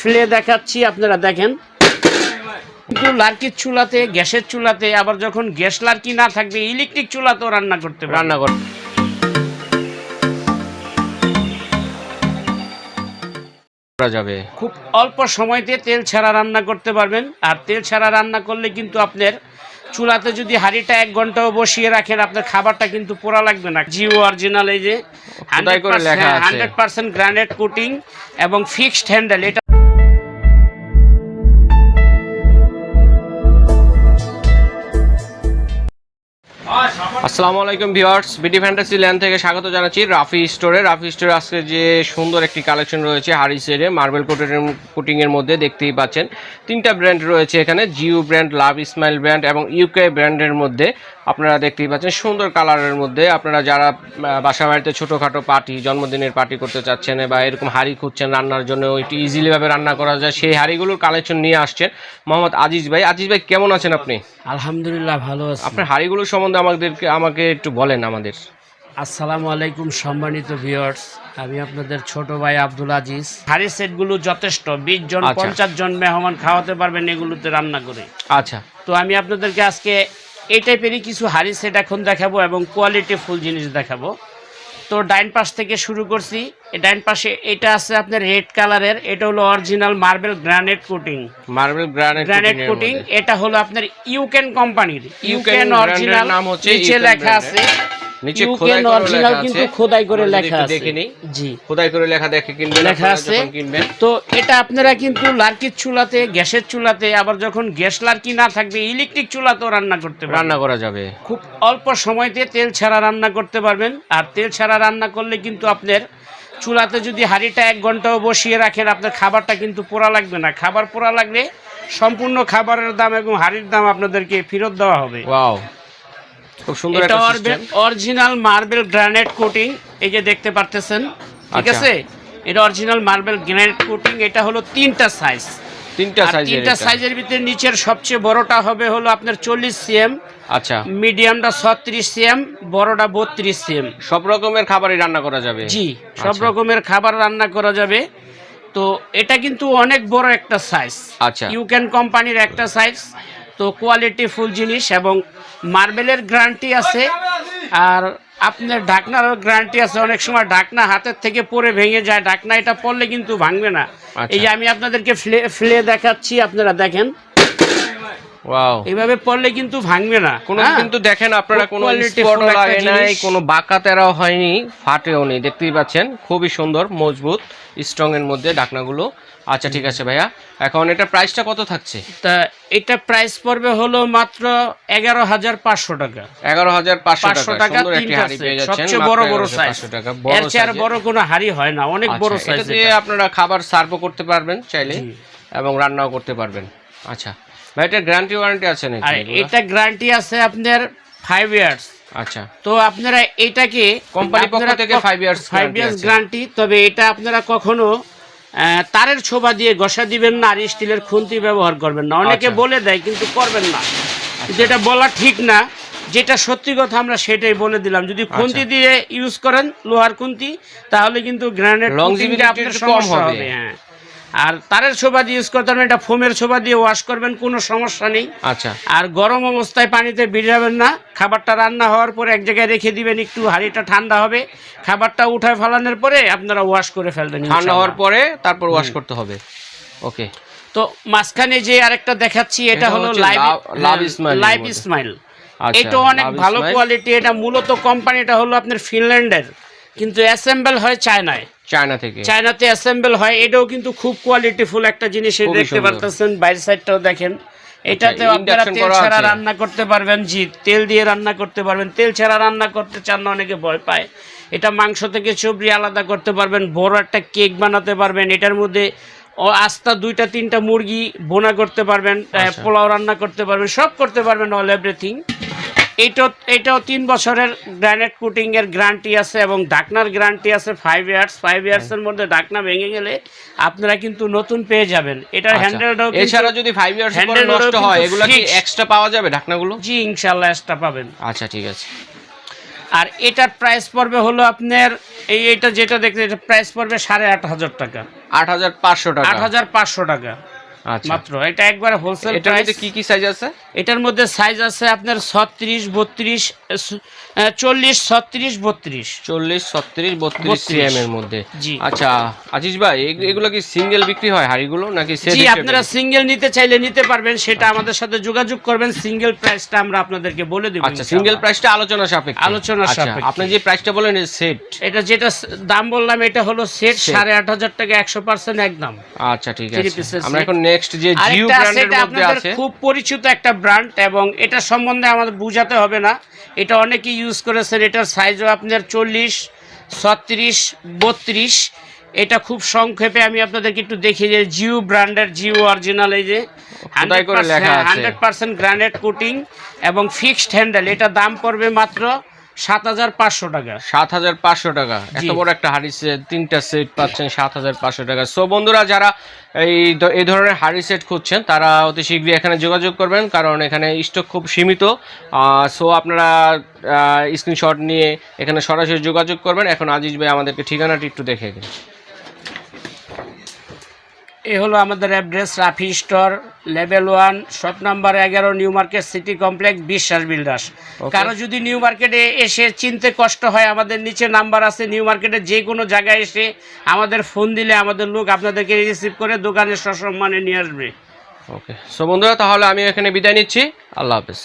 ফ্লে দেখাচ্ছি আপনারা দেখেন। কিন্তু লার্কির চুলাতে গ্যাসের চুলাতে আবার যখন গ্যাস লার্কি না থাকবে ইলেকট্রিক চুলাতেও রান্না করতে রান্না কর করা যাবে। খুব অল্প সময়তে তেল ছাড়া রান্না করতে পারবেন। আর তেল ছাড়া রান্না করলে কিন্তু আপনার চুলাতে যদি হাঁড়িটা এক ঘন্টাও বসিয়ে রাখেন আপনার খাবারটা কিন্তু পোড়া লাগবে না জিও অরিজিনাল এই যে। হান্ড্রেড পার্সেন্ট গ্রানেড কোটিং এবং ফিক্সড হ্যান্ডেল এটা আসসালামু আলাইকুম ভিউয়ার্স বিডি ফ্যান্টাসি ল্যান্ড থেকে স্বাগত জানাচ্ছি রাফি স্টোরে। রাফি স্টোরে আজকে যে সুন্দর একটি কালেকশন রয়েছে হারি সেরে মার্বেল কোটের কোটিং এর মধ্যে দেখতেই পাচ্ছেন। তিনটা ব্র্যান্ড রয়েছে এখানে Geo brand love Ismail brand এবং ইউকে ব্র্যান্ডের মধ্যে আপনারা দেখতেই পাচ্ছেন সুন্দর কালারের মধ্যে। আপনারা যারা বাসা বাড়িতে ছোটোখাটো পার্টি জন্মদিনের পার্টি করতে চাচ্ছেন বা এরকম হাড়ি খুঁজছেন রান্নার জন্য একটু ইজিলিভাবে রান্না করা যায় সেই হাড়িগুলোর কালেকশন নিয়ে আসছেন মোহাম্মদ আজিজ ভাই। আজিজ ভাই কেমন আছেন আপনি? আলহামদুলিল্লাহ ভালো আছি। আপনার হাড়িগুলো সম্বন্ধে আমাদেরকে আমাকে একটু বলেন আমাদের। আসসালামু আলাইকুম সম্মানিত ভিউয়ার্স আমি আপনাদের ছোট ভাই আব্দুল আজিজ। হাড়ি সেটগুলো যথেষ্ট বিশ জন আচ্ছা। পঞ্চাশ জন মেহমান খাওয়াতে পারবেন এগুলোতে রান্না করে। আচ্ছা। তো আমি আপনাদেরকে আজকে এই টাইপেরই কিছু হাড়ি সেট এখন দেখাবো এবং কোয়ালিটি ফুল জিনিস দেখাবো। তো ডাইন পাশ থেকে শুরু করছি। ডাইন পাশে এটা আছে আপনার রেড কালারের এটা হলো original marble granite coating. Marble granite granite coating এটা হলো আপনার ইউকেন কোম্পানির ইউকেন অরিজিনাল নাম হচ্ছে নিচে লেখা আছে। নিচে খোদাই অরিজিনাল কিন্তু খোদাই করে লেখা আছে। দেখে নিই। জি। খোদাই করে লেখা দেখে কিনবেন লেখা আছে। তো এটা আপনারা কিন্তু লার্কির চুলাতে গ্যাসের চুলাতে আবার যখন গ্যাস লার্কি না থাকবে ইলেকট্রিক চুলাতেও রান্না করতে পারবেন। রান্না করা যাবে। খুব অল্প সময়তে তেল ছাড়া রান্না করতে পারবেন। আর তেল ছাড়া রান্না করলে কিন্তু আপনার চুলাতে যদি হাঁড়িটা এক ঘন্টাও বসিয়ে রাখেন আপনার খাবারটা কিন্তু পোড়া লাগবে না। খাবার পোড়া লাগলে সম্পূর্ণ খাবারের দাম এবং হাঁড়ির দাম আপনাদেরকে ফেরত দেওয়া হবে। ওয়াও। এটা অরিজিনাল মার্বেল গ্রানাইট কোটিং এই যে দেখতে পারতেছেন। ঠিক আচ্ছা। আছে? এটা অরিজিনাল মার্বেল গ্রানাইট কোটিং এটা হলো তিনটা সাইজ তিনটা সাইজের তিনটা সাইজের ভিতরে নিচের সবচেয়ে বড়টা হবে হলো আপনার চল্লিশ সিএম আচ্ছা। মিডিয়ামটা ছত্রিশ সিএম বড়টা বত্রিশ সিএম সব রকমের খাবারই রান্না করা যাবে। জি সব আচ্ছা। রকমের খাবার রান্না করা যাবে। তো এটা কিন্তু অনেক বড় একটা সাইজ আচ্ছা। ইউকেন কোম্পানির একটা সাইজ তো কোয়ালিটি ফুল জিনিস এবং মার্বেলের গ্যারান্টি আছে। আর আপনার ঢাকনারও গ্যারান্টি আছে। অনেক সময় ঢাকনা হাতের থেকে পরে ভেঙে যায়। ঢাকনা এটা পড়লে কিন্তু ভাঙবে না। আচ্ছা। এই যে আমি আপনাদেরকে ফ্লে ফ্লে দেখাচ্ছি আপনারা দেখেন। ওয়াও এইভাবে পড়লে কিন্তু ভাঙবে না। কোনো হ্যাঁ? কিন্তু দেখেন আপনারা কোনো স্পট লাগে নাই কোনো বাঁকা তেরাও হয়নি ফাটেও নেই দেখতেই পাচ্ছেন খুবই সুন্দর মজবুত স্ট্রং এর মধ্যে ঢাকনাগুলো। আচ্ছা ঠিক আছে ভাইয়া এখন এটা প্রাইসটা কত থাকছে? তা এটা প্রাইস পড়বে হলো মাত্র এগারো হাজার পাঁচশো টাকা। এগারো হাজার পাঁচশো টাকা সবচেয়ে বড় বড় 11,500 সাইজ টাকা এর চেয়ে আর বড় কোনো হাড়ি হয় না অনেক বড় আচ্ছা, সাইজ এটা দিয়ে আপনারা খাবার সার্ভও করতে পারবেন চাইলে এবং রান্নাও করতে পারবেন। আচ্ছা ভাই এটা গ্যারান্টি ওয়ারেন্টি আছে নাকি আর এটা গ্যারান্টি আছে আপনার ফাইভ ইয়ার্স আচ্ছা। তো আপনারা এটাকে কোম্পানির পক্ষ থেকে ফাইভ ইয়ার্স গ্যারান্টি তবে এটা আপনারা কখনো তারের ছোবা দিয়ে ঘষা দিবেন না আর স্টিলের খুন্তি ব্যবহার করবেন না। অনেকে আচ্ছা। বলে দেয় কিন্তু করবেন না। কিন্তু এটা বলা ঠিক না যেটা সত্যি কথা আমরা সেটাই বলে দিলাম। যদি খুন্তি আচ্ছা। দিয়ে ইউজ করেন লোহার খুন্তি তাহলে কিন্তু Longevity আপনার কম সমস্যা। হবে হ্যাঁ। আর তারের ছোবা দিয়ে ইউজ করতে হবে এটা ফোমের ছোবা দিয়ে ওয়াশ করবেন কোনো সমস্যা নেই। আচ্ছা। আর গরম অবস্থায় পানিতে ভিজাবেন না খাবারটা রান্না হওয়ার পরে এক জায়গায় রেখে দিবেন একটু হাঁড়িটা ঠান্ডা হবে খাবারটা উঠায় ফেলানোর পরে আপনারা ওয়াশ করে ফেলবেন ঠান্ডা হওয়ার পরে তারপর ওয়াশ করতে হবে। ওকে তো মাঝখানে যে আরেকটা দেখাচ্ছি এটা হলো লাইভ লাইভ মধ্যে। ইসমাইল আচ্ছা, এটা অনেক ভালো কোয়ালিটি এটা মূলত কোম্পানিটা হলো আপনার ফিনল্যান্ডের কিন্তু অ্যাসেম্বল হয় চায়নায়। চায়না থেকে। চায়নাতে অ্যাসেম্বল হয় এটাও কিন্তু খুব কোয়ালিটিফুল একটা জিনিস দেখতে পারতেছেন বাইরের সাইডটাও দেখেন। এটাতে আচ্ছা, আপনারা তেল ছাড়া রান্না করতে পারবেন জি তেল দিয়ে রান্না করতে পারবেন। তেল ছাড়া রান্না করতে চান না অনেকে ভয় পায়। এটা মাংস থেকে চবরি আলাদা করতে পারবেন বড় একটা কেক বানাতে পারবেন এটার মধ্যে আস্তা দুইটা তিনটা মুরগি বোনা করতে পারবেন আচ্ছা। পোলাও রান্না করতে পারবেন সব করতে পারবেন অল এভরিথিং এটাও তিন বছরের গ্রানাইট কোটিং এর গ্যারান্টি আছে এবং ঢাকনার গ্যারান্টি আছে ফাইভ ইয়ার্স ফাইভ ইয়ার্স এর মধ্যে ঢাকনা ভেঙে গেলে আপনারা কিন্তু নতুন পেয়ে যাবেন। এটার আচ্ছা। হ্যান্ডেলটাও এছাড়া যদি ফাইভ ইয়ার্স পরে নষ্ট হয় এগুলা কি এক্সট্রা পাওয়া যাবে ঢাকনাগুলো জি ইনশাল্লাহ এক্সট্রা পাবেন। আচ্ছা ঠিক আছে। আর এটার প্রাইস পড়বে হলো আপনার এই এটা যেটা দেখতে এটা প্রাইস পড়বে সাড়ে আট হাজার টাকা। আট হাজার পাঁচশো টাকা। আট হাজার পাঁচশো টাকা। আচ্ছা মাত্র। এটা একবারে হোলসেল মধ্যে কি কি সাইজ আছে? এটার মধ্যে সাইজ আছে আপনার ছত্রিশ বত্রিশ চল্লিশ ছত্রিশ বত্রিশ। চল্লিশ ছত্রিশ বত্রিশ 32 সিএম এর মধ্যে। আচ্ছা আজিজ ভাই এগুলো কি সিঙ্গেল বিক্রি হয় হাড়িগুলো নাকি set জি আপনারা সিঙ্গেল নিতে চাইলে নিতে পারবেন সেটা আমাদের সাথে যোগাযোগ করবেন। সিঙ্গেল প্রাইসটা আমরা আপনাদেরকে বলে দেবো আচ্ছা সিঙ্গেল প্রাইসটা আলোচনা সাপেক্ষে। আলোচনা আচ্ছা, সাপেক্ষে। আপনি যে প্রাইসটা বলেন সেট এটা যেটা দাম বললাম এটা হলো সেট Set। সাড়ে আট হাজার টাকা একশো পার্সেন্ট একদম। আচ্ছা ঠিক আছে। আমরা এখন নেক্সট যে জিও ব্র্যান্ডের মধ্যে আছে। খুব পরিচিত একটা ব্র্যান্ড এবং এটা সম্বন্ধে আমাদের বোঝাতে হবে না। এটা অনেকেই ইউজ করেছেন এটার সাইজও আপনার চল্লিশ ছত্রিশ বত্রিশ। এটা খুব সংক্ষেপে আমি আপনাদেরকে একটু দেখি যে জিও ব্র্যান্ডের জিও অরিজিনাল এই যে। হান্ড্রেড পার্সেন্ট গ্রানেড কোটিং এবং ফিক্সড হ্যান্ডেল এটা দাম পড়বে মাত্র সাত হাজার পাঁচশো টাকা। সাত হাজার পাঁচশো টাকা। এত বড় একটা হাড়ি সেট তিনটা সেট পাচ্ছেন সাত হাজার পাঁচশো টাকা। সো বন্ধুরা যারা এই এই ধরনের হাড়ি সেট খুঁজছেন তারা অতি শীঘ্রই এখানে যোগাযোগ করবেন কারণ এখানে স্টক খুব সীমিত। সো আপনারা স্ক্রিনশট নিয়ে এখানে সরাসরি যোগাযোগ করবেন। এখন আজিজ ভাই আমাদেরকে ঠিকানাটি একটু দেখে দিন। এ হলো আমাদের address Rafi store level one shop number এগারো new market city complex Biswas builders. কারও যদি নিউ মার্কেটে এসে চিনতে কষ্ট হয় আমাদের নিচে নাম্বার আছে নিউ মার্কেটে যে কোনো জায়গায় এসে আমাদের ফোন দিলে আমাদের লোক আপনাদেরকে রিসিভ করে দোকানে সসম্মানে নিয়ে আসবে। ওকে সো বন্ধুরা তাহলে আমি এখানে বিদায় নিচ্ছি। আল্লাহ হাফেজ।